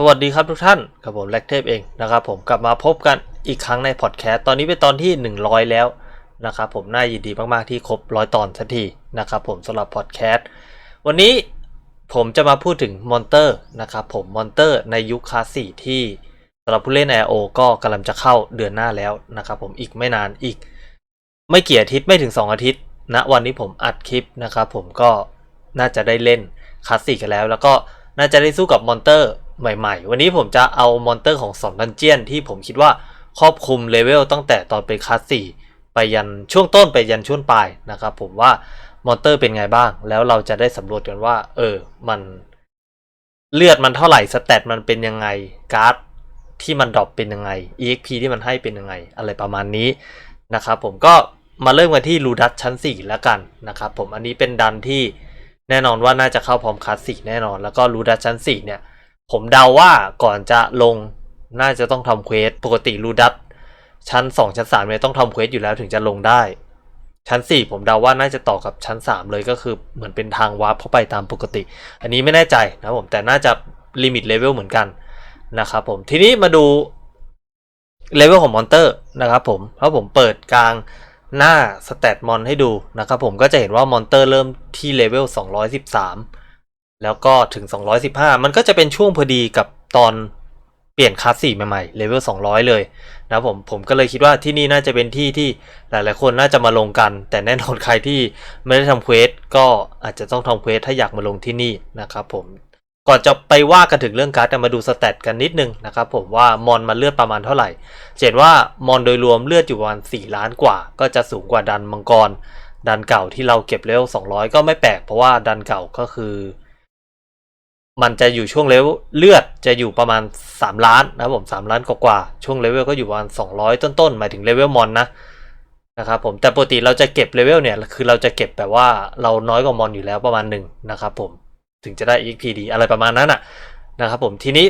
สวัสดีครับทุกท่านกับผมแล็กเทพเองนะครับผมกลับมาพบกันอีกครั้งในพอดแคสต์ตอนนี้เป็นตอนที่ 100 แล้วนะครับผมน่ายินดีมากๆที่ครบร้อยตอนสักทีนะครับผมสำหรับพอดแคสต์วันนี้ผมจะมาพูดถึงมอนเตอร์นะครับผมมอนเตอร์ในยุคคลาสสี่ที่สำหรับผู้เล่น RO ก็กำลังจะเข้าเดือนหน้าแล้วนะครับผมอีกไม่นานอีก ไม่กี่อาทิตย์ไม่ถึง 2 อาทิตย์ณวันนี้ผมอัดคลิปนะครับผมก็น่าจะได้เล่นคลาสสี่กันแล้ว แล้วก็น่าจะได้สู้กับมอนเตอร์ ใหม่ๆ วันนี้ผมจะเอามอนเตอร์ของ2ดันเจียนที่ผมคิดว่าครอบคลุมเลเวลตั้งแต่ตอนเป็นคลาสสี่ไปยันช่วงต้นไปยันช่วงปลายนะครับผมว่ามอนเตอร์เป็นไงบ้าง แล้วเราจะได้สำรวจกันว่า เออมันเลือดมันเท่าไหร่สเตตมันเป็นยังไงการ์ดที่มันดรอปเป็นยังไง EXP ที่มันให้เป็นยังไง อะไรประมาณนี้นะครับผมก็มาเริ่มกันที่ลูดัสชั้น 4 แล้วกันนะครับผมอันนี้เป็นดันที่แน่นอนว่าน่าจะเข้าพร้อมคลาสสี่แน่นอน แล้วก็ลูดัสชั้น 4 เนี่ย ผมเดาว่าก่อนจะลงน่าจะต้องทำเควสปกติลูดัสชั้น 2 ชั้น3เนี่ยต้องทำเควสอยู่แล้วถึงจะลงได้ ชั้น 4 ผมเดาว่าน่าจะต่อกับชั้น 3 เลยก็คือเหมือนเป็นทางวาร์ปเข้าไปตามปกติ อันนี้ไม่แน่ใจนะผมแต่น่าจะลิมิตเลเวลเหมือนกันนะครับผมทีนี้มาดูเลเวลของมอนเตอร์นะครับผมเพราะผมเปิดกลางหน้าสเตตมอนให้ดูนะครับผมก็จะเห็นว่ามอนเตอร์เริ่มที่เลเวล213 แล้วก็ถึง 215 มันก็จะเป็นช่วงพอดีกับตอนเปลี่ยนคลาสสี่ใหม่ๆเลเวล200 เลยนะผมผมก็เลยคิดว่าที่นี่น่าจะเป็นที่ที่หลายๆคนน่าจะมาลงกัน แต่แน่นอนใครที่ไม่ได้ทำเควสก็อาจจะต้องทำเควสถ้าอยากมาลงที่นี่นะครับผมก่อนจะไปว่ากันถึงเรื่องการ์ดมาดูสเตตกันนิดนึงนะครับผมว่ามอนมันเลือดประมาณเท่าไหร่เห็นว่ามอนโดยรวมเลือดอยู่ประมาณ4ล้านกว่า ก็จะสูงกว่าดันมังกร ดันเก่าที่เราเก็บเลเวล200 ก็ไม่แปลกเพราะว่าดันเก่าก็คือ มันจะอยู่ช่วงเลเวลเลือดจะอยู่ประมาณ 3 ล้านนะครับผม 3 ล้านกว่าๆช่วงเลเวลก็อยู่ประมาณ 200 ต้นๆ หมายถึงเลเวลมอนนะนะครับผมแต่ปกติเราจะเก็บเลเวลเนี่ย คือเราจะเก็บแบบว่าเราน้อยกว่ามอนอยู่แล้วประมาณหนึ่งนะครับผมถึงจะได้ EXP ดีอะไรประมาณนั้นอะนะครับผมทีนี้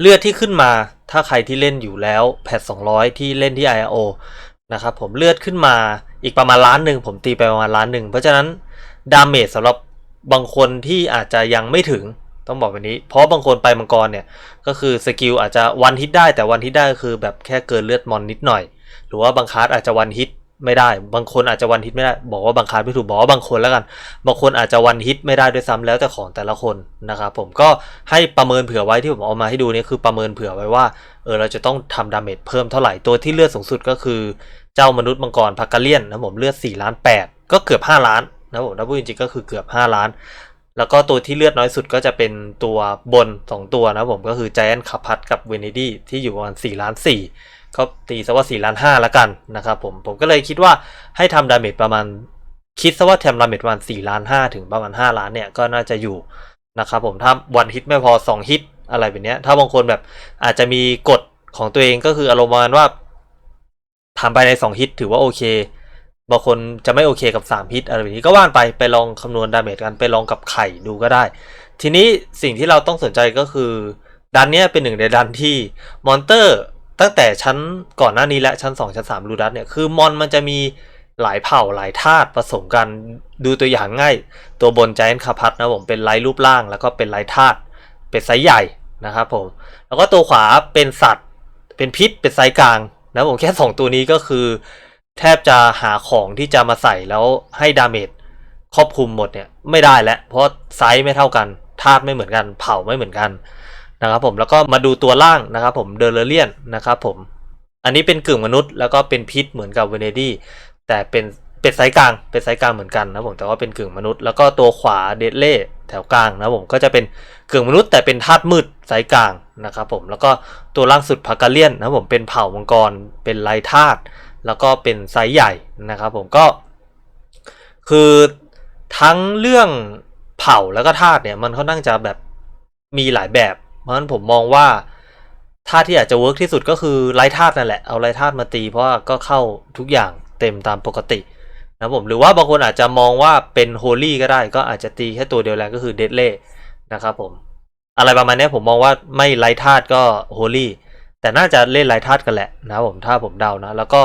เลือดที่ขึ้นมาถ้าใครที่เล่นอยู่แล้วแพท200 ที่เล่นที่ IO นะครับผมเลือดขึ้นมาอีกประมาณล้านหนึ่งผมตีไปประมาณล้านหนึ่งเพราะฉะนั้นดาเมจสำหรับ บางคนที่อาจจะยังไม่ถึงต้องบอกแบบนี้ เพราะบางคนไปมังกรเนี่ยก็คือสกิลอาจจะวันฮิตได้แต่วันฮิตได้ก็คือแบบแค่เกินเลือดมอนนิดหน่อย หรือว่าบางคาร์ดอาจจะวันฮิตไม่ได้ บางคนอาจจะวันฮิตไม่ได้ บอกว่าบางคาร์ดไม่ถูกบอกว่าบางคนแล้วกัน บางคนอาจจะวันฮิตไม่ได้ด้วยซ้ำแล้วแต่ของแต่ละคนนะครับผมก็ให้ประเมินเผื่อไว้ที่ผมเอามาให้ดูนี่คือประเมินเผื่อไว้ว่าเออเราจะต้องทำดาเมจเพิ่มเท่าไหร่ตัวที่เลือดสูงสุดก็คือ เจ้ามนุษย์มังกรพักกาเลียนนะผมเลือด4ล้าน8ก็เกือบ5ล้าน นะผมถ้าพูดจริงๆก็คือเกือบ 5 ล้าน แล้วก็ตัวที่เลือดน้อยสุดก็จะเป็นตัวบน 2 ตัวนะผมก็คือ Giant คาพัทกับเวเนดี้ที่อยู่ประมาณ4ล้าน4ก็ตีซะว่า4ล้าน5แล้วกันนะครับผมผมก็เลยคิดว่าให้ทำดาเมจประมาณ คิดซะว่าทำดาเมจประมาณ4ล้าน5ถึงประมาณ 5 ล้านเนี่ยก็น่าจะอยู่นะครับผมถ้าวันฮิตไม่พอ 2 ฮิตอะไรแบบเนี้ยถ้าบางคนแบบอาจจะมีกฎของตัวเองก็คืออารมณ์ประมาณว่าทำไปใน 2 ฮิตถือว่าโอเค บางคนจะไม่โอเคกับ3ฮิตอะไรแบบนี้ก็ว่านไปไปลองคำนวณดาเมจกันไปลองกับไข่ดูก็ได้ ทีนี้สิ่งที่เราต้องสนใจก็คือ ดันเนี้ยเป็นหนึ่งในดันที่มอนเตอร์ตั้งแต่ชั้นก่อนหน้านี้และชั้น 2 ชั้น3รูดัสเนี่ยคือมอนมันจะมีหลายเผ่าหลายธาตุผสมกันดูตัวอย่างง่าย ตัวบนใจแอนคาพัทนะผมเป็นไลท์รูปร่าง แล้วก็เป็นไลท์ธาตุเป็นไซส์ใหญ่นะครับผมแล้วก็ตัวขวาเป็นสัตว์ เป็นพิษเป็นไซส์กลางนะผมแค่ 2 ตัวนี้ก็คือ แทบจะหาของที่จะมาใส่แล้วให้ดาเมจครอบคลุมหมดเนี่ยไม่ได้แล้วเพราะไซส์ไม่เท่ากันธาตุไม่เหมือนกัน เผ่าไม่เหมือนกันนะครับผมแล้วก็มาดูตัวล่างนะครับผมเดลเลียนนะครับผมอันนี้เป็นกึ่งมนุษย์แล้วก็เป็นพิษเหมือนกับเวเนดี้แต่เป็นเป็นไซส์กลางเป็นไซส์กลางเหมือนกันนะผมแต่ว่าเป็นกึ่งมนุษย์ แล้วก็ตัวขวาเดดเล่แถวกลางนะผมก็จะเป็นกึ่งมนุษย์แต่เป็นธาตุมืดไซส์กลางนะครับผมแล้วก็ตัวล่างสุดพากาเลียนนะผมเป็นเผ่ามังกรเป็นไลธาตุ แล้วก็เป็นไซส์ใหญ่นะครับผมก็ คือทั้งเรื่องเผ่าแล้วก็ธาตุเนี่ย มันค่อนข้างจะแบบมีหลายแบบ เพราะฉะนั้นผมมองว่าธาตุที่อาจจะเวิร์กที่สุดก็คือไร้ธาตุนั่นแหละเอาไร้ธาตุมาตี เพราะว่าก็เข้าทุกอย่างเต็มตามปกตินะผมหรือว่าบางคนอาจจะมองว่าเป็นโฮลี่ก็ได้ ก็อาจจะตีแค่ตัวเดียวแรงก็คือเดดเล่นะครับผมอะไรประมาณนี้ผมมองว่าไม่ไร้ธาตุก็โฮลี่ แต่น่าจะเล่นไร้ธาตุกันแหละนะผมถ้าผมเดานะ แล้วก็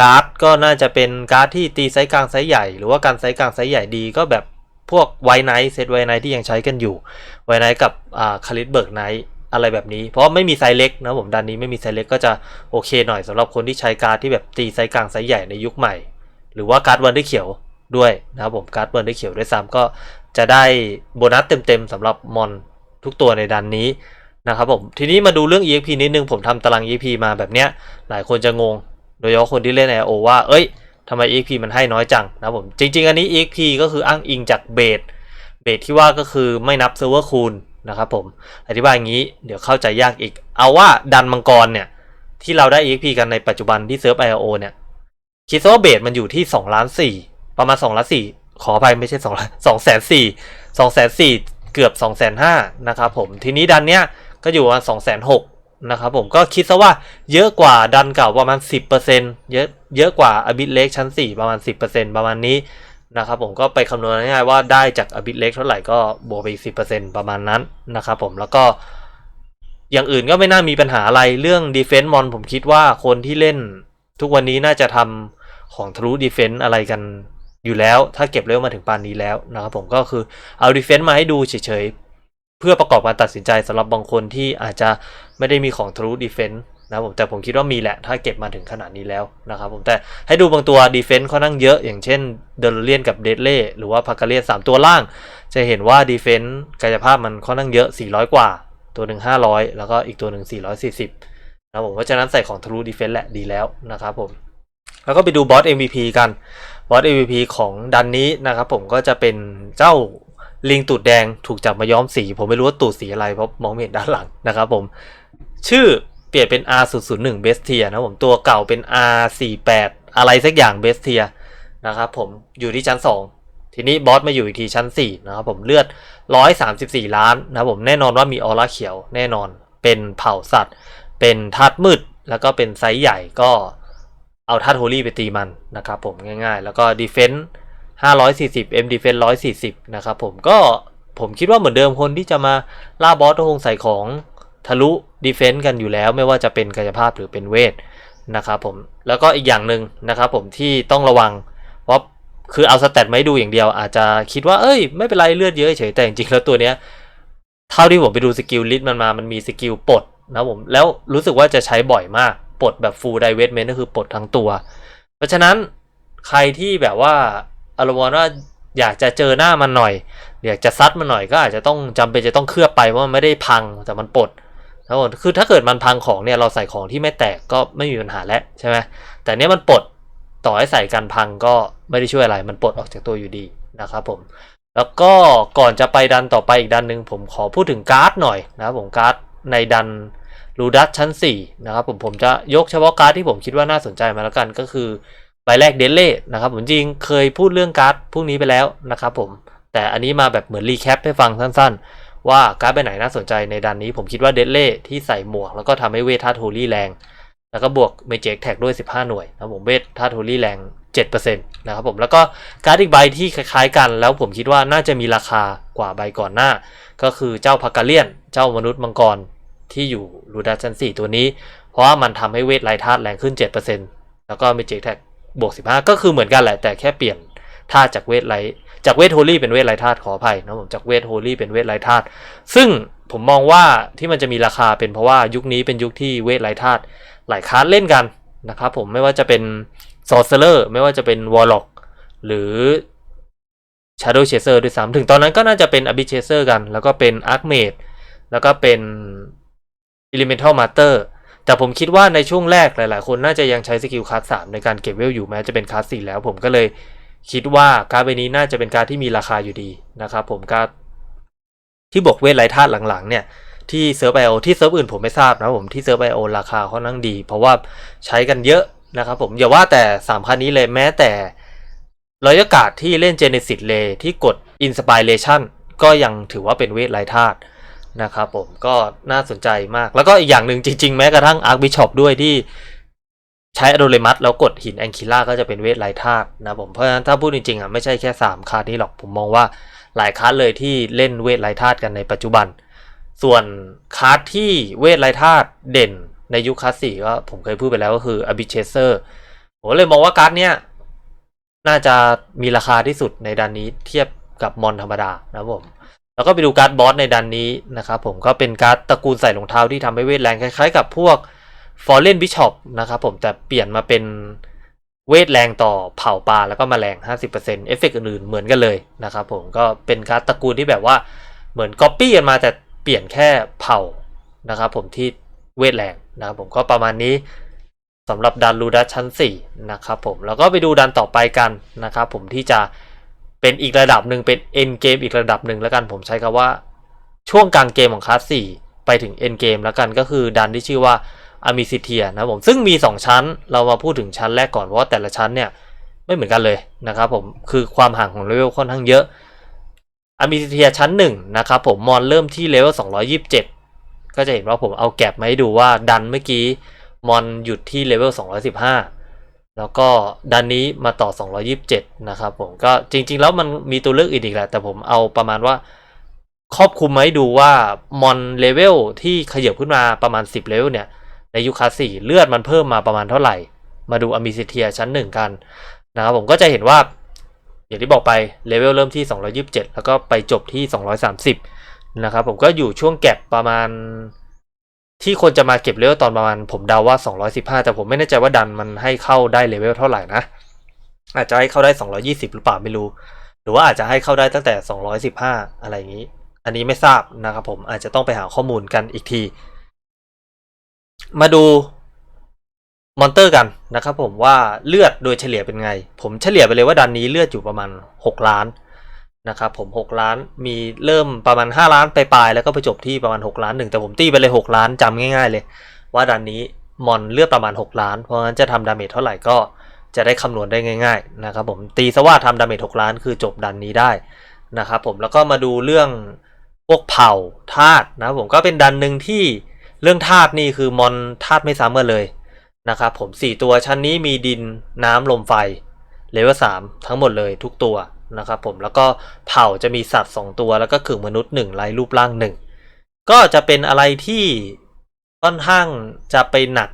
การ์ดก็น่าจะเป็นการ์ดที่ตีไซส์กลางไซส์ใหญ่ หรือว่าการไซส์กลางไซส์ใหญ่ดีก็แบบพวกไวไนท์เซตไวไนท์ที่ยังใช้กันอยู่ ไวไนท์กับอ่าคาริสเบิร์กไนท์อะไรแบบนี้ เพราะไม่มีไซส์เล็กนะผมดันนี้ไม่มีไซส์เล็กก็จะโอเคหน่อยสำหรับคนที่ใช้การ์ดที่แบบตีไซส์กลางไซส์ใหญ่ในยุคใหม่ หรือว่าการ์ดวันที่เขียวด้วยนะครับผมการ์ดวันที่เขียวด้วยซ้ำก็จะได้โบนัสเต็มๆสำหรับมอนทุกตัวในดันนี้ นะครับผมทีนี้มาดูเรื่อง EXP นิดนึงผมทำตาราง EXP มาแบบเนี้ยหลายคนจะงง โดยเฉพาะคนที่เล่น IO ว่า เอ้ยทำไม EXP มันให้น้อยจังนะครับผมจริง ๆ อันนี้ EXP ก็คืออ้างอิงจากเบสเบสที่ว่าก็คือไม่นับเซิร์ฟเวอร์คูณนะครับผมอธิบายอย่างนี้เดี๋ยวเข้าใจยากอีก เอาว่าดันมังกรเนี่ยที่เราได้ EXP กันในปัจจุบันที่เซิร์ฟ IO เนี่ยคิดซะว่าเบสมันอยู่ที่2ล้าน4ประมาณ2ล้าน4ขออภัยไม่ใช่2ล้าน2แสน4 2แสน4เกือบ2แสน5นะครับผมทีนี้ดันเนี้ย ก็อยู่ประมาณ2แสน6นะครับผมก็คิดซะว่าเยอะกว่าดันเก่าประมาณ 10%เยอะเยอะกว่าอบิทเล็กชั้น 4 ประมาณ 10%ประมาณนี้นะครับผมก็ไปคำนวณง่ายๆว่าได้จากอบิทเล็กเท่าไหร่ก็บวกไปอีก10%ประมาณนั้นนะครับผมแล้วก็อย่างอื่นก็ไม่น่ามีปัญหาอะไรเรื่อง Defense Mon ผมคิดว่าคนที่เล่นทุกวันนี้น่าจะทำของทะลุ Defense อะไรกันอยู่แล้ว ถ้าเก็บเร็วมาถึงปานนี้แล้วนะครับผมก็คือเอา Defense มาให้ดูเฉยๆ เพื่อประกอบการตัดสินใจสำหรับบางคนที่อาจจะไม่ได้มีของทะลุ Defense นะผมแต่ผมคิดว่ามีแหละถ้าเก็บมาถึงขนาดนี้แล้วนะครับผมแต่ให้ดูบางตัว Defense ค่อนข้างเยอะอย่างเช่นเดลเลียนกับเดดเล่หรือว่าพากาเลียนสามตัวล่าง จะเห็นว่า Defense กายภาพมันค่อนข้างเยอะ 400 กว่า ตัวหนึ่ง500 แล้วก็อีกตัวหนึ่ง440นะครับผมเพราะฉะนั้นใส่ของทะลุดีเฟนส์แหละดีแล้วนะครับผม แล้วก็ไปดูบอส MVP กันบอส MVP ของดันนี้นะครับผมก็จะเป็นเจ้า ลิงตูดแดงถูกจับมาย้อมสี ผมไม่รู้ว่าตูดสีอะไรเพราะมองไม่เห็นด้านหลังนะครับผม ชื่อเปลี่ยนเป็น R001 b e s t i e r นะผมตัวเก่าเป็น R48 อะไรสักอย่าง b e s t i e r นะครับผมอยู่ที่ชั้น 2 ทีนี้บอสมาอยู่อีกทีชั้น 4 นะครับผมเลือด 134 ล้านนะผมแน่นอนว่ามีออร่าเขียวแน่นอนเป็นเผ่าสัตว์ เป็นธาตุมืด แล้วก็เป็นไซส์ใหญ่ก็เอาธาตุโฮลี่ไปตีมันนะครับผมง่ายๆ แล้วก็ดีเฟนส์ 540 M Defense 140 นะครับผมก็ผมคิดว่าเหมือนเดิมคนที่จะมาล่าบอสก็คงใส่ของทะลุดีเฟนส์กันอยู่แล้วไม่ว่าจะเป็นกายภาพหรือเป็นเวทนะครับผมแล้วก็อีกอย่างหนึ่งนะครับผมที่ต้องระวังว่าคือเอาสแตทมาให้ดูอย่างเดียว อาจจะคิดว่าเอ้ยไม่เป็นไรเลือดเยอะเฉยแต่จริงๆแล้วตัวเนี้ยเท่าที่ผมไปดูสกิลลิสต์มันมามันมีสกิลปลดนะผมแล้วรู้สึกว่าจะใช้บ่อยมากปลดแบบฟูลไดเวทเมนต์ก็คือปลดทั้งตัว เพราะฉะนั้นใครที่แบบว่า อารมณ์ว่าอยากจะเจอหน้ามันหน่อย อยากจะซัดมันหน่อยก็อาจจะต้องจำเป็นจะต้องเคลือบไปเพราะมันไม่ได้พังแต่มันปลดนะผมคือถ้าเกิดมันพังของเนี่ยเราใส่ของที่ไม่แตกก็ไม่มีปัญหาแล้วใช่ไหมแต่เนี้ยมันปลดต่อให้ใส่กันพังก็ไม่ได้ช่วยอะไร มันปลดออกจากตัวอยู่ดีนะครับผม แล้วก็ก่อนจะไปดันต่อไปอีกดันหนึ่งผมขอพูดถึงการ์ดหน่อยนะครับผมการ์ดในดันรูดัสชั้น4นะครับผมผมจะยกเฉพาะการ์ดที่ผมคิดว่าน่าสนใจมาแล้วกันก็คือ ใบแรกเดลเล่นะครับผมจริงเคยพูดเรื่องการ์ดพวกนี้ไปแล้วนะครับผมแต่อันนี้มาแบบเหมือนรีแคปให้ฟังสั้นๆ ว่าการ์ดใบไหนน่าสนใจในดันนี้ผมคิดว่าเดลเล่ที่ใส่หมวก แล้วก็ทำให้เวทธาตุโฮลี่แรง แล้วก็บวกเมจิกแท็กด้วย 15 หน่วยนะครับผมเวทธาตุโฮลี่แรง7%นะครับผมแล้วก็การ์ดอีกใบที่คล้ายๆกัน แล้วผมคิดว่าน่าจะมีราคากว่าใบก่อนหน้า ก็คือเจ้าพักาเลียน เจ้ามนุษย์มังกรที่อยู่รูดัชั้น4ตัวนี้ เพราะว่ามันทำให้เวทไร้ธาตุแรงขึ้น 7%แล้วก็เมจิกแท็ก บวก15ก็คือเหมือนกันแหละ แต่แค่เปลี่ยนธาตุจากเวทไร้จากเวทโฮลี่เป็นเวทไร้ธาตุขออภัยนะผมจากเวทโฮลี่เป็นเวทไร้ธาตุซึ่งผมมองว่าที่มันจะมีราคาเป็นเพราะว่ายุคนี้เป็นยุคที่เวทไร้ธาตุหลายคลาสเล่นกันนะครับผมไม่ว่าจะเป็นซอร์เซอร์ไม่ว่าจะเป็นวอลล็อกหรือ Shadow Chaser ด้วยซ้ำถึงตอนนั้นก็น่าจะเป็น Abyss Chaser กัน แล้วก็เป็น Archmage แล้วก็เป็น Elemental Master แต่ผมคิดว่าในช่วงแรกหลาย ๆ คนน่าจะยังใช้สกิลคลาส3ในการเก็บเวลอยู่แม้จะเป็นคลาส4แล้วผมก็เลยคิดว่าการ์ดใบนี้น่าจะเป็นการดที่มีราคาอยู่ดีนะครับผมการดที่บวกเวทไร้ธาตุหลัง ๆ เนี่ยที่เซิร์ฟไอโอที่เซิร์ฟอื่นผมไม่ทราบนะผมที่เซิร์ฟไอโอราคาค่อนข้างดี เพราะว่าใช้กันเยอะนะครับผมอย่าว่าแต่สามคันนี้เลยแม้แต่รอยกาดที่เล่นเจเนซิสเลที่กดอินสปิเรชันก็ยังถือว่าเป็นเวทไร้ธาตุ นะครับผมก็น่าสนใจมาก แล้วก็อีกอย่างหนึ่งจริง ๆ แม้กระทั่งอาร์คบิชอปด้วยที่ใช้อโดเรมัสแล้วกดหินแองคิล่าก็จะเป็นเวทไร้ธาตุนะผมเพราะฉะนั้นถ้าพูดจริงๆอะไม่ใช่แค่ 3คาร์ดนี้หรอกผมมองว่าหลายคาร์ดเลยที่เล่นเวทไร้ธาตุกันในปัจจุบัน ส่วนคาร์ดที่เวทไร้ธาตุเด่นในยุคคลาสสี่ก็ผมเคยพูดไปแล้วก็คืออบิเชเซอร์ผมเลยมองว่าการ์ดเนี้ยน่าจะมีราคาที่สุดในดันนี้เทียบกับมอนธรรมดานะผม แล้วก็ไปดูการ์ดบอสในดันนี้นะครับผมก็เป็นการ์ดตระกูลใส่รองเท้าที่ทำให้เวทแรงคล้ายๆ กับพวก Fallen Bishop นะครับผมแต่เปลี่ยนมาเป็นเวทแรงต่อเผ่าปลาแล้วก็แมลง 50%เอฟเฟกต์อื่นๆเหมือนกันเลยนะครับผมก็เป็นการ์ดตระกูลที่แบบว่าเหมือนก๊อปปี้กันมาแต่เปลี่ยนแค่เผ่านะครับผมที่เวทแรงนะครับผมก็ประมาณนี้สำหรับดันรูดัสชั้น 4 นะครับผมแล้วก็ไปดูดันต่อไปกันนะครับผมที่จะ เป็นอีกระดับหนึ่งเป็นเอ็นเกมอีกระดับหนึ่งแล้วกันผมใช้คำว่า ช่วงกลางเกมของคลาส4ไปถึงเอ็นเกมแล้วกันก็คือดันที่ชื่อว่าอามิซิเทียนะผมซึ่งมี 2 ชั้นเรามาพูดถึงชั้นแรกก่อนเพราะว่าแต่ละชั้นเนี่ยไม่เหมือนกันเลยนะครับผมคือความห่างของเลเวลค่อนข้างเยอะอามิซิเทียชั้น1นะครับผมมอนเริ่มที่เลเวล227 ก็จะเห็นว่าผมเอาแก็บมาให้ดูว่าดันเมื่อกี้มอนหยุดที่เลเวล215 แล้วก็ดันนี้มาต่อ 227 นะครับผมก็จริง ๆ แล้วมันมีตัวเลือกอีกแหละ แต่ผมเอาประมาณว่าครอบคลุมมาให้ดูว่ามอนเลเวลที่ขยับขึ้นมาประมาณ 10 เลเวลเนี่ย ในยุคคาสี่เลือดมันเพิ่มมาประมาณเท่าไหร่ มาดูอมิซิเทียชั้นหนึ่งกันนะครับผมก็จะเห็นว่า อย่างที่บอกไปเลเวลเริ่มที่ 227 แล้วก็ไปจบที่ 230 นะครับผมก็อยู่ช่วงแก็บประมาณ ที่คนจะมาเก็บเลเวลตอนประมาณผมเดาว่า 215 แต่ผมไม่แน่ใจว่าดันมันให้เข้าได้เลเวลเท่าไหร่นะ อาจจะให้เข้าได้ 220 หรือเปล่าไม่รู้ หรือว่าอาจจะให้เข้าได้ตั้งแต่ 215 อะไรอย่างนี้ อันนี้ไม่ทราบนะครับผมอาจจะต้องไปหาข้อมูลกันอีกที มาดูมอนเตอร์กันนะครับผมว่าเลือดโดยเฉลี่ยเป็นไง ผมเฉลี่ยไปเลยว่าดันนี้เลือดอยู่ประมาณ 6 ล้าน นะครับผม 6 ล้านมีเริ่มประมาณ 5 ล้านไปปลายๆแล้วก็ไปจบที่ประมาณ 6 ล้านหนึ่งแต่ผมตีไปเลย 6 ล้านจำง่ายๆเลย ว่าดันนี้มอนเลือดประมาณ 6 ล้าน เพราะงั้นจะทำดาเมจเท่าไหร่ก็จะได้คำนวณได้ง่ายๆนะครับผมตีซะว่าทำดาเมจ6ล้านคือจบดันนี้ได้นะครับผมแล้วก็มาดูเรื่องพวกเผ่าธาตุนะผมก็เป็นดันหนึ่งที่เรื่องธาตุนี่คือมอนธาตุไม่ซ้ำกันเลยนะครับผม 4 ตัวชั้นนี้มีดินน้ำลมไฟเลเวล3ทั้งหมดเลยทุกตัว นะครับผมแล้วก็เผ่าจะมีสัตว์ 2 ตัวแล้วก็ขึงมนุษย์1ไร้รูปร่าง 1 ก็จะเป็นอะไรที่ค่อนข้างจะไปหนัก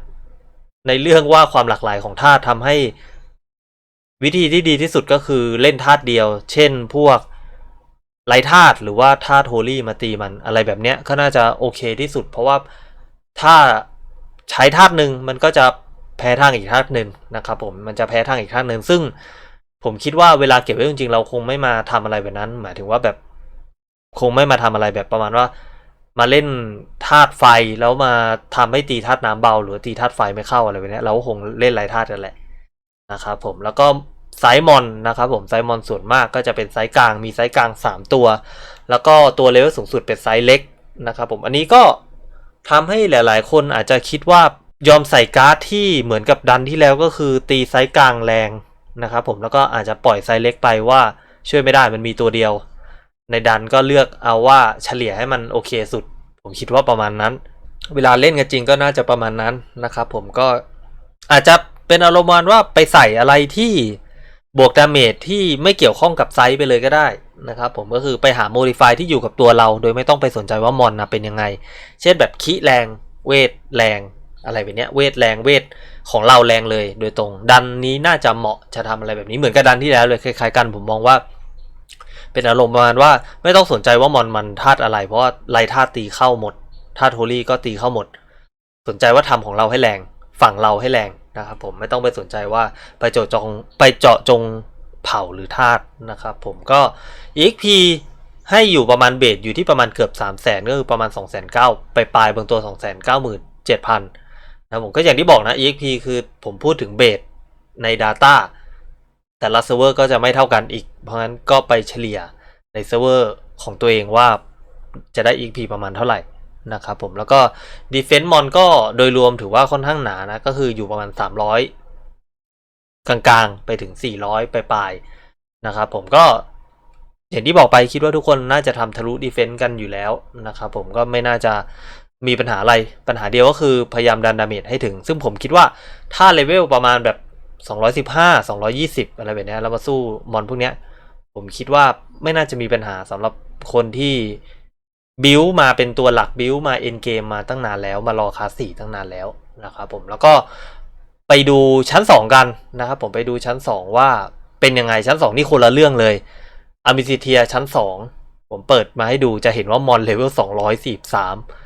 ในเรื่องว่าความหลากหลายของธาตุทำให้วิธีที่ดีที่สุดก็คือเล่นธาตุเดียว เช่นพวกไรธาตุหรือว่าธาตุโฮลี่มาตีมันอะไรแบบเนี้ยก็น่าจะโอเคที่สุด เพราะว่าถ้าใช้ธาตุหนึ่งมันก็จะแพ้ทางอีกธาตุหนึ่งนะครับผมมันจะแพ้ทางอีกธาตุหนึ่งซึ่ง ผมคิดว่าเวลาเก็บไว้จริงๆเราคงไม่มาทำอะไรแบบนั้น หมายถึงว่าแบบ คงไม่มาทำอะไรแบบประมาณว่า มาเล่นธาตุไฟแล้วมาทำให้ตีธาตุน้ำเบา หรือตีธาตุไฟไม่เข้าอะไรแบบเนี้ยเราคงเล่นไรธาตุกันแหละนะครับผมแล้วก็ไซมอนนะครับผมไซมอนส่วนมากก็จะเป็นไซกลางมีไซกลาง 3 ตัว แล้วก็ตัวเลเวลสูงสุดเป็นไซเล็กนะครับผมอันนี้ก็ทำให้หลาย ๆ คนอาจจะคิดว่ายอมใส่การ์ดที่เหมือนกับดันที่แล้วก็คือตีไซกลางแรง นะครับผมแล้วก็อาจจะปล่อยไซส์เล็กไปว่าช่วยไม่ได้มันมีตัวเดียว ในดันก็เลือกเอาว่าเฉลี่ยให้มันโอเคสุด ผมคิดว่าประมาณนั้น เวลาเล่นกันจริงก็น่าจะประมาณนั้นนะครับผมก็อาจจะเป็นอารมณ์ว่าไปใส่อะไรที่บวกดาเมจที่ไม่เกี่ยวข้องกับไซส์ไปเลยก็ได้นะครับผมก็คือไปหาโมดิฟายที่อยู่กับตัวเรา โดยไม่ต้องไปสนใจว่ามอนนะเป็นยังไง เช่นแบบคีแรงเวทแรง อะไรแบบเนี้ยเวทแรงเวทของเราแรงเลย โดยตรง ดันนี้น่าจะเหมาะจะทำอะไรแบบนี้เหมือนกับดันที่แล้วเลยคล้ายๆกันผมมองว่า เป็นอารมณ์ประมาณว่าไม่ต้องสนใจว่ามอนมันธาตุอะไร เพราะว่าไล่ธาตุตีเข้าหมดธาตุโฮลี่ก็ตีเข้าหมด สนใจว่าทำของเราให้แรงฝั่งเราให้แรงนะครับผมไม่ต้องไปสนใจว่าไปเจาะจงไปเจาะจงเผาหรือธาตุนะครับผมก็ EXP ให้อยู่ประมาณเบสอยู่ที่ประมาณเกือบ 3 0 0แสนก็คือประมาณ 2 9 0 0 0ไปปลายบางตัว 2 9 7 0 0 0 นะผมก็อย่างที่บอกนะ EXP คือผมพูดถึงเบสใน Data แต่ละเซิร์ฟเวอร์ก็จะไม่เท่ากันอีก เพราะงั้นก็ไปเฉลี่ยในเซิร์ฟเวอร์ของตัวเองว่าจะได้ EXP ประมาณเท่าไหร่นะครับผมแล้วก็ Defense Mon ก็โดยรวมถือว่าค่อนข้างหนานะ ก็คืออยู่ประมาณ 300 กลางๆ ไปถึง 400 ปลายๆนะครับผมก็อย่างที่บอกไปคิดว่าทุกคนน่าจะทำทะลุดีเฟนต์กันอยู่แล้วนะครับผมก็ไม่น่าจะ มีปัญหาอะไร ปัญหาเดียวก็คือพยายามดันดาเมจให้ถึง ซึ่งผมคิดว่าถ้าเลเวลประมาณแบบ 215 220 อะไรแบบนี้แล้วมาสู้มอนพวกเนี้ย ผมคิดว่าไม่น่าจะมีปัญหาสำหรับคนที่บิวมาเป็นตัวหลักบิวมาเอ็นเกมมาตั้งนานแล้วมารอคาสี่ตั้งนานแล้วนะครับผมแล้วก็ไปดูชั้น 2 กันนะครับผมไปดูชั้น 2 ว่าเป็นยังไงชั้น 2 นี่คนละเรื่องเลยอามิซิเทียชั้น 2ผผมเปิดมาให้ดูจะเห็นว่ามอนเลเวล243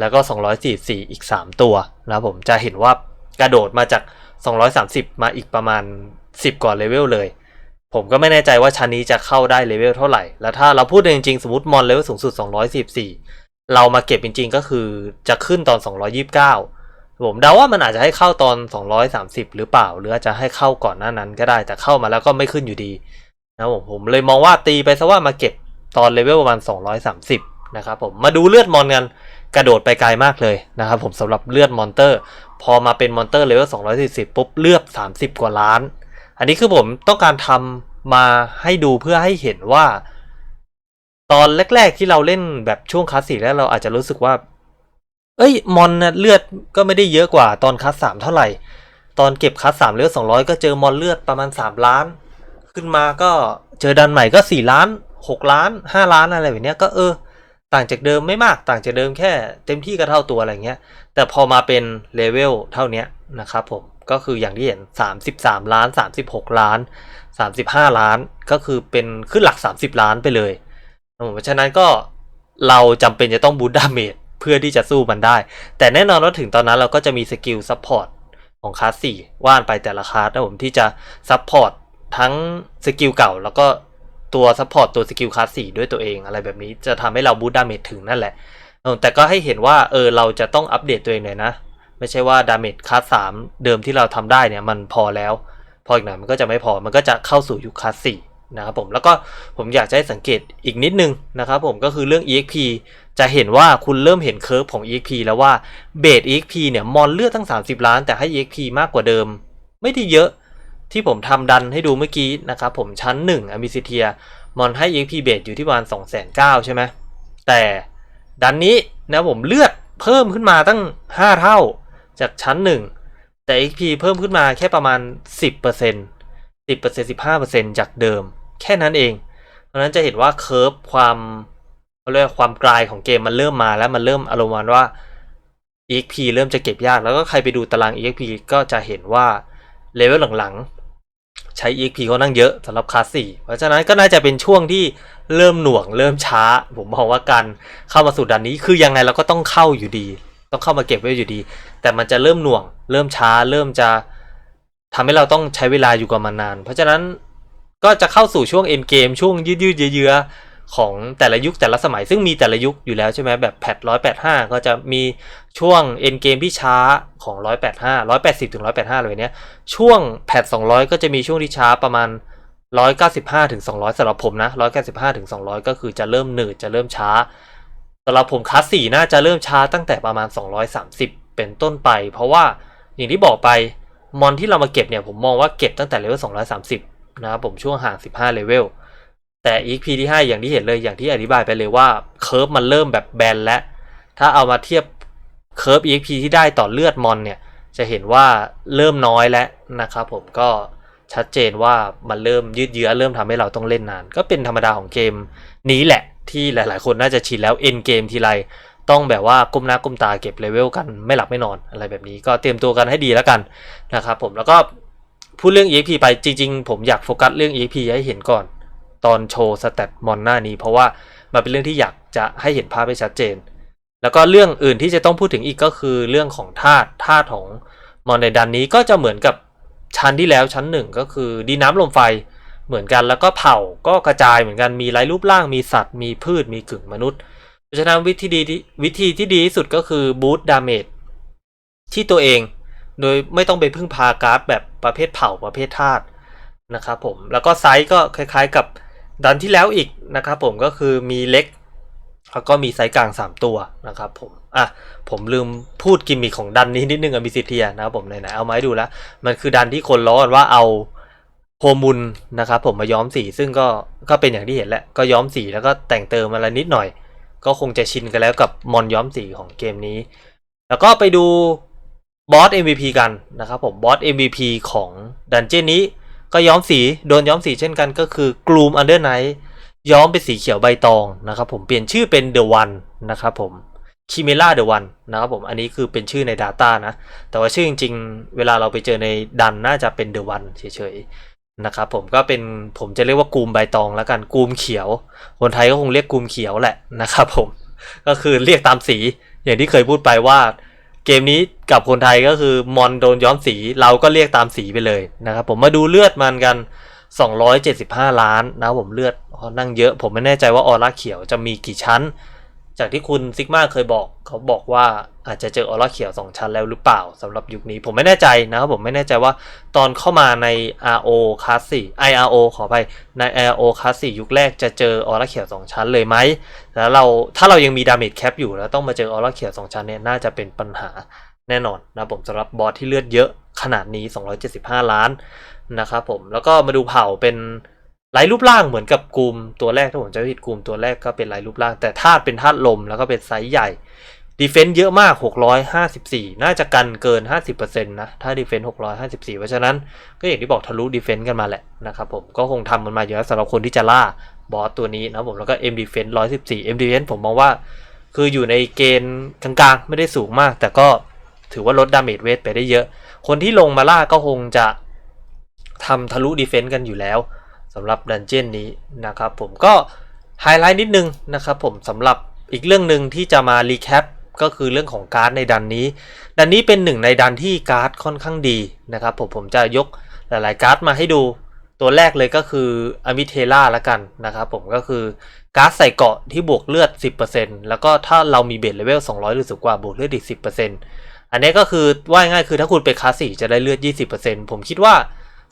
แล้วก็ 244 อีก 3 ตัวนะครับผมจะเห็นว่ากระโดดมาจาก 230 มาอีกประมาณ 10 กว่าเลเวลเลย ผมก็ไม่แน่ใจว่าชั้นนี้จะเข้าได้เลเวลเท่าไหร่ แล้วถ้าเราพูดจริงๆ สมมติมอนเลเวลสูงสุด 244 เรามาเก็บจริงๆ ก็คือจะขึ้นตอน 229 ผมเดาว่ามันอาจจะให้เข้าตอน 230 หรือเปล่า หรืออาจจะให้เข้าก่อนหน้านั้นก็ได้ แต่เข้ามาแล้วก็ไม่ขึ้นอยู่ดีนะผมผมเลยมองว่าตีไปซะว่ามาเก็บตอนเลเวลประมาณ 230 นะครับผม มาดูเลือดมอนกัน กระโดดไปไกลมากเลยนะครับผมสำหรับเลือดมอนเตอร์ พอมาเป็นมอนเตอร์เลเวล240 ปุ๊บเลือด 30 กว่าล้าน อันนี้คือผมต้องการทำมาให้ดูเพื่อให้เห็นว่า ตอนแรก ๆ ที่เราเล่นแบบช่วงคลาสสิกแล้วเราอาจจะรู้สึกว่า เอ้ยมอนเลือดก็ไม่ได้เยอะกว่าตอนคลาสสามเท่าไหร่ ตอนเก็บคลาสสามเลือด200 ก็เจอมอนเลือดประมาณ 3 ล้าน ขึ้นมาก็เจอดันใหม่ก็ 4 ล้าน 6 ล้าน 5 ล้านอะไรแบบนี้ก็เออ ต่างจากเดิมไม่มากต่างจากเดิมแค่เต็มที่ก็เท่าตัวอะไรเงี้ย แต่พอมาเป็นเลเวลเท่านี้นะครับผมก็คืออย่างที่เห็น 33 ล้าน 36 ล้าน 35 ล้านก็คือเป็นขึ้นหลัก 30 ล้านไปเลยเพราะฉะนั้นก็เราจำเป็นจะต้องบูตดาเมจเพื่อที่จะสู้มันได้ แต่แน่นอนว่าถึงตอนนั้นเราก็จะมีสกิลซัพพอร์ตของคลาส4ว่านไปแต่ละคลาสนะผมที่จะซัพพอร์ตทั้งสกิลเก่าแล้วก็ ตัวซัพพอร์ตตัวสกิลคลาส4ด้วยตัวเองอะไรแบบนี้จะทำให้เราบูตดาเมจถึงนั่นแหละแต่ก็ให้เห็นว่าเออเราจะต้องอัปเดตตัวเองหน่อยนะ ไม่ใช่ว่าดาเมจคลาสสามเดิมที่เราทำได้เนี่ยมันพอแล้ว พออีกหน่อยมันก็จะไม่พอมันก็จะเข้าสู่ยุคคลาสสี่นะครับผมแล้วก็ผมอยากจะให้สังเกตอีกนิดนึงนะครับผมก็คือเรื่อง EXP จะเห็นว่าคุณเริ่มเห็นเคอร์ฟของ EXP แล้วว่าเบส EXP เนี่ยมอนเลือดตั้ง 30 ล้านแต่ให้ EXP มากกว่าเดิม ไม่ได้เยอะ ที่ผมทำดันให้ดูเมื่อกี้นะครับผมชั้น1อมิซิเทียมอนให้ EXP เบสอยู่ที่ประมาณ2 9 0 0 0ใช่ไหมแต่ดันนี้นะผมเลือดเพิ่มขึ้นมาตั้ง 5 เท่าจากชั้น 1 แต่ XP เพิ่มขึ้นมาแค่ประมาณ 10% 10% 15%จากเดิม แค่นั้นเอง เพราะนั้นจะเห็นว่าเคอร์ฟความเขาเรียกว่าความกลายของเกมมันเริ่มมาแล้วมันเริ่มอารมณ์ว่า EXP เริ่มจะเก็บยาก แล้วก็ใครไปดูตาราง EXP ก็จะเห็นว่าเลเวลหลังๆ ใช้ EXP เขานั่งเยอะสำหรับคลาส4เพราะฉะนั้นก็น่าจะเป็นช่วงที่เริ่มหน่วงเริ่มช้า ผมมองว่าการเข้ามาสู่ด่านนี้คือยังไงเราก็ต้องเข้าอยู่ดี ต้องเข้ามาเก็บไว้อยู่ดี แต่มันจะเริ่มหน่วง เริ่มช้า เริ่มจะทำให้เราต้องใช้เวลาอยู่กับมันนาน เพราะฉะนั้นก็จะเข้าสู่ช่วงเอ็นเกมช่วงยืดยืดเยื้อ ของแต่ละยุคแต่ละสมัยซึ่งมีแต่ละยุคอยู่แล้วใช่ไหมแบบแพทร้อยแปดห้าก็จะมีช่วงเอ็นเกมที่ช้าของร้อยแปดห้าร้อยแปดสิบถึงร้อยแปดห้าเลยเนี้ยช่วงแพทสองร้อยก็จะมีช่วงที่ช้าประมาณร้อยเก้าสิบห้าถึงสองร้อยสำหรับผมนะร้อยเก้าสิบห้าถึงสองร้อยก็คือจะเริ่มหนืดจะเริ่มช้าสำหรับผมคลาสสี่น่าจะเริ่มช้าตั้งแต่ประมาณ230เป็นต้นไป เพราะว่าอย่างที่บอกไปมอนที่เรามาเก็บเนี่ยผมมองว่าเก็บตั้งแต่เลเวล230นะครับผมช่วงห่าง15เลเวล แต่ EP ที่5อย่างที่เห็นเลยอย่างที่อธิบายไปเลยว่าเคอร์ฟมันเริ่มแบบแบนและถ้าเอามาเทียบเคอร์ฟ EP ที่ได้ต่อเลือดมอนเนี่ย จะเห็นว่าเริ่มน้อยแล้วนะครับผมก็ชัดเจนว่ามันเริ่มยืดเยื้อเริ่มทำให้เราต้องเล่นนาน ก็เป็นธรรมดาของเกมนี้แหละที่หลาย ๆ คนน่าจะชินแล้วเอ็นเกมทีไรต้องแบบว่าก้มหน้าก้มตาเก็บเลเวลกันไม่หลับไม่นอนอะไรแบบนี้ก็เตรียมตัวกันให้ดีแล้วกันนะครับผมแล้วก็พูดเรื่อง EXP ไปจริง ๆ ผมอยากโฟกัสเรื่อง EXP ให้เห็นก่อน ตอนโชว์สเตตมอนหน้านี้ เพราะว่ามันเป็นเรื่องที่อยากจะให้เห็นภาพให้ชัดเจน แล้วก็เรื่องอื่นที่จะต้องพูดถึงอีกก็คือเรื่องของธาตุธาตุของมอนในดันนี้ก็จะเหมือนกับชั้นที่แล้วชั้นหนึ่งก็คือดินน้ำลมไฟเหมือนกันแล้วก็เผ่าก็กระจายเหมือนกันมีหลายรูปร่างมีสัตว์ มีพืชมีกึ่งมนุษย์เพราะฉะนั้นวิธีดีที่วิธีที่ดีที่สุดก็คือบูตดาเมจที่ตัวเองโดยไม่ต้องไปพึ่งพาการ์ดแบบประเภทเผ่าประเภทธาตุนะครับผมแล้วก็ไซส์ก็คล้ายๆกับ ดันที่แล้วอีกนะครับผมก็คือมีเล็ก แล้วก็มีไซส์กลาง 3 ตัวนะครับผมอะผมลืมพูดกิมมิคของดันนี้นิดนึงอะมิซิเทียนะครับผมไหนๆเอามาให้ดูแล้ว มันคือดันที่คนล้อกันว่าเอาโฮมุนนะครับผมมาย้อมสีซึ่งก็ก็เป็นอย่างที่เห็นแหละก็ย้อมสีแล้วก็แต่งเติมอะไรนิดหน่อย ก็คงจะชินกันแล้วกับมอนย้อมสีของเกมนี้ แล้วก็ไปดูบอส MVP กันนะครับผมบอส MVP ของดันเจี้ยนนี้ ก็ย้อมสีโดนย้อมสีเช่นกันก็คือกลูมอันเดอร์ไนท์ย้อมเป็นสีเขียวใบตองนะครับผมเปลี่ยนชื่อเป็น The One นนะครับผมคิเมล่าเดอะวันนะครับผมอันนี้คือเป็นชื่อใน Data นะ แต่ว่าชื่อจริงๆ เวลาเราไปเจอในดันน่าจะเป็นเดอะวันเฉยๆนะครับผมก็เป็นผมจะเรียกว่ากูมใบตองแล้วกันกูมเขียว คนไทยก็คงเรียกกูมเขียวแหละนะครับผมก็คือเรียกตามสีอย่างที่เคยพูดไปว่า เกมนี้กับคนไทยก็คือมอนโดนย้อมสีเราก็เรียกตามสีไปเลยนะครับผมมาดูเลือดมันกัน 275 ล้านนะผมเลือดอนั่งเยอะ ผมไม่แน่ใจว่าออร่าเขียวจะมีกี่ชั้น จากที่คุณซิกมาเคยบอก เขาบอกว่าอาจจะเจอออร่าเขียว 2 ชั้นแล้วหรือเปล่าสำหรับยุคนี้ ผมไม่แน่ใจนะครับผมไม่แน่ใจว่าตอนเข้ามาใน RO คลาส4 IRO ขออภัยใน IRO คลาส4ยุคแรกจะเจอออร่าเขียว 2 ชั้นเลยไหมแล้วเราถ้าเรายังมีดาเมจแคปอยู่แล้วต้องมาเจอออร่าเขียว 2 ชั้นเนี่ยน่าจะเป็นปัญหาแน่นอนนะผมสำหรับบอสที่เลือดเยอะขนาดนี้ 275 ล้านนะครับผมแล้วก็มาดูเผ่าเป็น ลายรูปร่างเหมือนกับกลุ่มตัวแรกถ้าผมจะผิดกลุ่มตัวแรกก็เป็นลายรูปร่าง แต่ธาตุเป็นธาตุลมแล้วก็เป็นไซส์ใหญ่ดีเฟนซ์เยอะมาก 654 น่าจะกันเกิน 50%นะ ถ้าดีเฟนซ์654 เพราะฉะนั้นก็อย่างที่บอกทะลุดีเฟนซ์กันมาแหละนะครับผม ก็คงทำมันมาเยอะสำหรับคนที่จะล่าบอสตัวนี้นะผม แล้วก็ M defense 114 M defense ผมมองว่า คืออยู่ในเกณฑ์กลางๆ ไม่ได้สูงมาก แต่ก็ถือว่าลดดาเมจเวทไปได้เยอะ คนที่ลงมาล่าก็คงจะทำทะลุดีเฟนซ์กันอยู่แล้ว สำหรับดันเจียนนี้นะครับผมก็ไฮไลท์นิดนึงนะครับผมสำหรับอีกเรื่องหนึ่งที่จะมารีแคปก็คือเรื่องของการ์ดในดันนี้ ดันนี้เป็นหนึ่งในดันที่การ์ดค่อนข้างดีนะครับผมผมจะยกหลายๆการ์ดมาให้ดูตัวแรกเลยก็คืออมิเทล่าละกันนะครับผมก็คือการ์ดใส่เกาะที่บวกเลือด 10%แล้วก็ถ้าเรามีเบสเลเวล 200 หรือสูงกว่าบวกเลือดอีก 10%อันนี้ก็คือว่าง่ายคือถ้าคุณไปคลาสสี่จะได้เลือด 20%ผมคิดว่า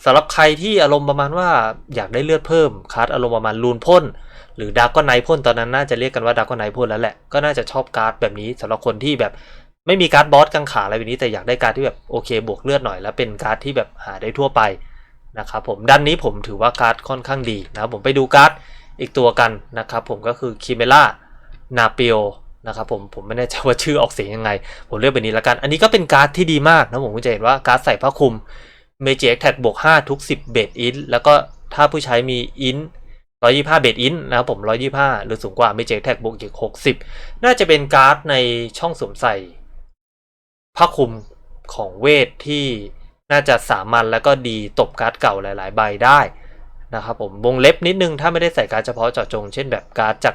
สำหรับใครที่อารมณ์ประมาณว่าอยากได้เลือดเพิ่มคัสอารมณ์ประมาณลูนพ่นหรือดาร์กก็ไนพ่นตอนนั้นน่าจะเรียกกันว่าดาร์กก็ไนพ่นแล้วแหละก็น่าจะชอบการ์ดแบบนี้สำหรับคนที่แบบไม่มีการ์ดบอสกังขาอะไรแบบนี้แต่อยากได้การ์ดที่แบบโอเคบวกเลือดหน่อยแล้วเป็นการ์ดที่แบบหาได้ทั่วไปนะครับผมด้านนี้ผมถือว่าการ์ดค่อนข้างดีนะครับผมไปดูการ์ดอีกตัวกันนะครับผมก็คือคิเมล่านาเปียนะครับผมผมไม่แน่ใจว่าชื่อออกเสียงยังไง ผมเลือกแบบนี้ล้วกัน อันนี้ก็เป็นการ์ดที่ดีมากนะผมก็จะเห็นว่าการ์ดใส่ผ้าคลุม เมจิกแท็กบวก5ทุก 10 เบสอินแล้วก็ถ้าผู้ใช้มีอิน125 เบสอินนะครับผม 125 หรือสูงกว่าเมจิกแท็กบวกอีก60 น่าจะเป็นการ์ดในช่องสวมใส่ผ้าคลุมของเวทที่น่าจะสามัญแล้วก็ดีตบการ์ดเก่าหลาย ๆ ใบได้นะครับผมวงเล็บนิดนึงถ้าไม่ได้ใส่การ์ดเฉพาะเจาะจง เช่นแบบการ์ดจาก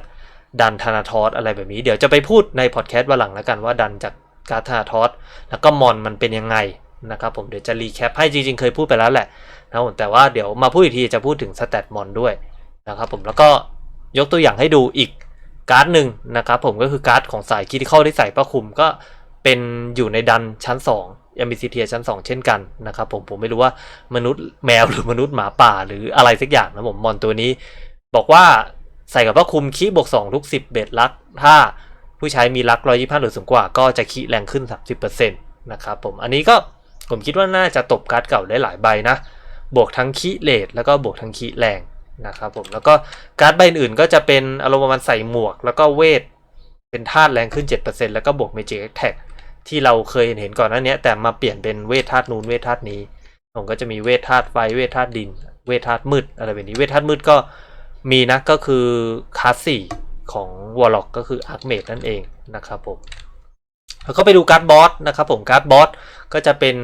ดันธนาทอสอะไรแบบนี้ เดี๋ยวจะไปพูดในพอดแคสต์วันหลังแล้วกันว่าดันจากการ์ดธนาทอสแล้วก็มอนมันเป็นยังไง นะครับผมเดี๋ยวจะรีแคปให้จริงๆ เคยพูดไปแล้วแหละนะครับผมแต่ว่าเดี๋ยวมาพูดอีกทีจะพูดถึงสแตทมอนด้วยนะครับผมแล้วก็ยกตัวอย่างให้ดูอีกการ์ดหนึ่งนะครับผมก็คือการ์ดของสายคิติคอลที่ใส่ประคุมก็เป็นอยู่ในดันชั้น2 m b c t ชั้น 2 เช่นกันนะครับผมผมไม่รู้ว่ามนุษย์แมวหรือมนุษย์หมาป่าหรืออะไรสักอย่างนะผมมอนตัวนี้ บอกว่าใส่กับพระคุมคีบวก2ทุก 10 เบตลัก ถ้าผู้ใช้มีลัก125หรือสูงกว่า ก็จะคีแรงขึ้น 30%นะครับผมอันนี้ก็ ผมคิดว่าน่าจะตบการ์ดเก่าได้หลายใบนะ บวกทั้งคีเลทแล้วก็บวกทั้งคีแรงนะครับผม แล้วก็การ์ดใบอื่นก็จะเป็นอารมณ์ประมาณใส่หมวก แล้วก็เวท เป็นธาตุแรงขึ้น 7%แล้วก็บวกเมจิกแท็กที่เราเคยเห็นก่อนหน้านี้แต่มาเปลี่ยนเป็นเวทธาตุนูนเวทธาตุนี้ ผมก็จะมีเวทธาตุไฟเวทธาตุดิน เวทธาตุมืดอะไรแบบนี้ เวทธาตุมืดก็มีนะก็คือคลาสสี่ของวอลล็อกก็คืออาร์คเมดนั่นเองนะครับผม แล้วก็ไปดูการ์ดบอสนะครับผมการ์ดบอสก็จะเป็น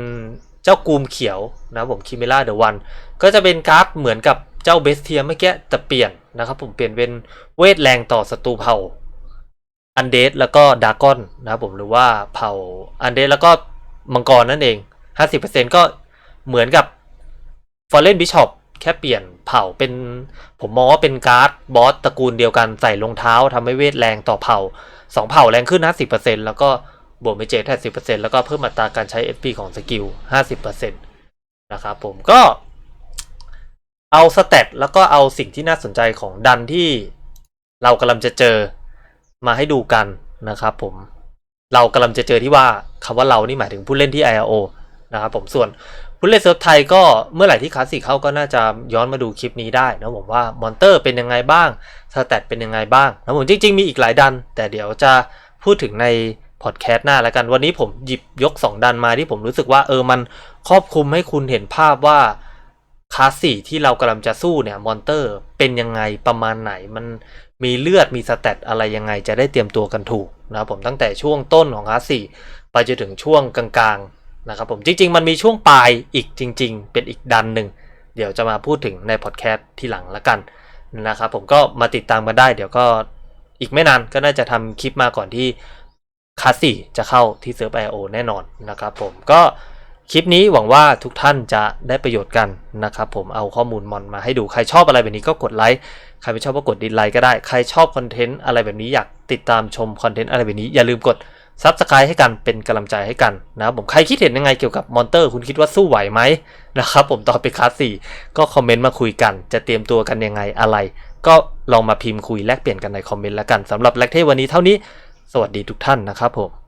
เจ้ากูมเขียวนะผมคิเมล่าเดอะวันก็จะเป็นการ์ดเหมือนกับเจ้าเบสเทียเมื่อกี้แต่เปลี่ยนนะครับผมเปลี่ยนเป็นเวทแรงต่อศัตรูเผ่าอันเดสแล้วก็ดากอนนะครับผมหรือว่าเผ่าอันเดสแล้วก็มังกรนั่นเอง 50%ก็เหมือนกับฟอร์เรนบิชอปแค่เปลี่ยนเผ่าเป็น ผมมองว่าเป็นการ์ดบอสตระกูลเดียวกันใส่รองเท้าทำให้เวทแรงต่อเผ่าสองเผ่าแรงขึ้น 50%แล้วก็ บวกเมเจแทสิบเปอร์เซ็นต์แล้วก็เพิ่มอัตราการใช้ FP ของสกิลห้าสิบเปอร์เซ็นต์นะครับผมก็เอาสเตตแล้วก็เอาสิ่งที่น่าสนใจของดันที่เรากำลังจะเจอมาให้ดูกันนะครับผมเรากำลังจะเจอที่ว่าคำว่าเรานี่หมายถึงผู้เล่นที่ IRO นะครับผมส่วนผู้เล่นเซิร์ฟไทยก็เมื่อไหร่ที่คลาสสิกเข้าก็น่าจะย้อนมาดูคลิปนี้ได้นะผมว่ามอนเตอร์เป็นยังไงบ้างสเตตเป็นยังไงบ้างนะผมจริง ๆ มีอีกหลายดัน แต่เดี๋ยวจะพูดถึงใน พอดแคสต์หน้าแล้วกัน วันนี้ผมหยิบยก 2 ดันมาที่ผมรู้สึกว่าเออมันครอบคลุมให้คุณเห็นภาพว่าคลาสสี่ที่เรากำลังจะสู้เนี่ยมอนเตอร์เป็นยังไงประมาณไหน มันมีเลือดมีสเตตอะไรยังไงจะได้เตรียมตัวกันถูกนะครับผมตั้งแต่ช่วงต้นของคลาสสี่ไปจนถึงช่วงกลางๆนะครับผมจริง ๆ มันมีช่วงปลายอีกจริง ๆ เป็นอีกดันหนึ่งเดี๋ยวจะมาพูดถึงในพอดแคสต์ที่หลังละกันนะครับผมก็มาติดตามกันได้ เดี๋ยวก็อีกไม่นานก็น่าจะทำคลิปมาก่อนที่ คลาสสี่จะเข้าที่เซิร์ฟไอโอแน่นอนนะครับผมก็คลิปนี้หวังว่าทุกท่านจะได้ประโยชน์กันนะครับผมเอาข้อมูลมอนมาให้ดูใครชอบอะไรแบบนี้ก็กดไลค์ใครไม่ชอบก็กดดิสไลค์ก็ได้ใครชอบคอนเทนต์อะไรแบบนี้อยากติดตามชมคอนเทนต์อะไรแบบนี้อย่าลืมกดซับสไครต์ให้กันเป็นกำลังใจให้กันนะครับผมใครคิดเห็นยังไงเกี่ยวกับมอนเตอร์ คุณคิดว่าสู้ไหวไหมนะครับผมตอนไปคลาสสี่ก็คอมเมนต์มาคุยกัน จะเตรียมตัวกันยังไงอะไร ก็ลองมาพิมพ์คุยแลกเปลี่ยนกันในคอมเมนต์แล้วกันสำหรับแลกเทวันนี้เท่านี้ สวัสดีทุกท่านนะครับผม